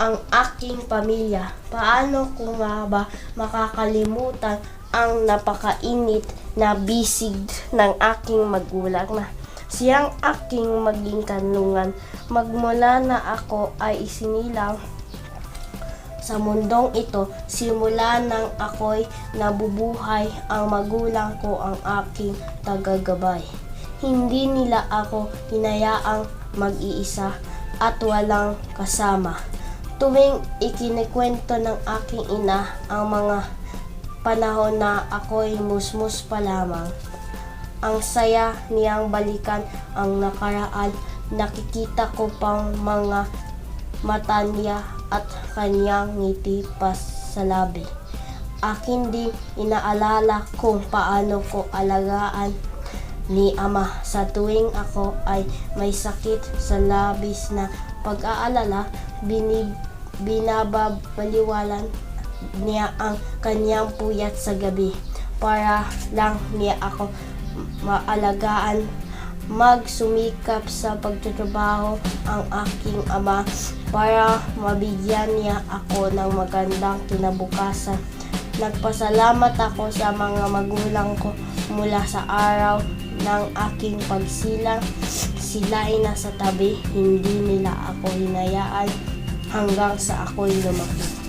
ang aking pamilya. Paano ko nga ba makakalimutan ang napakainit na bisig ng aking magulang na siyang aking maging kanlungan. Magmula na ako ay isinilang sa mundong ito, simula nang ako'y nabubuhay, ang magulang ko ang aking tagagabay. Hindi nila ako hinayaang mag-iisa at walang kasama. Tuwing ikinikwento ng aking ina ang mga panahon na ako'y musmus pa lamang. Ang saya niyang balikan ang nakaraan, nakikita ko pang mga mata niya at kanyang ngiti pa sa labi. Akin din inaalala kung paano ko alagaan ni ama sa tuwing ako ay may sakit sa labis na pag-aalala, binib, binababaliwalan niya ang kanyang puyat sa gabi para lang niya ako maalagaan magsumikap sa pagtatrabaho ang aking ama para mabigyan niya ako ng magandang kinabukasan. Nagpasalamat ako sa mga magulang ko mula sa araw ng aking pagsilang. Sila ay nasa tabi, hindi nila ako hinayaan hanggang sa ako'y lumaki.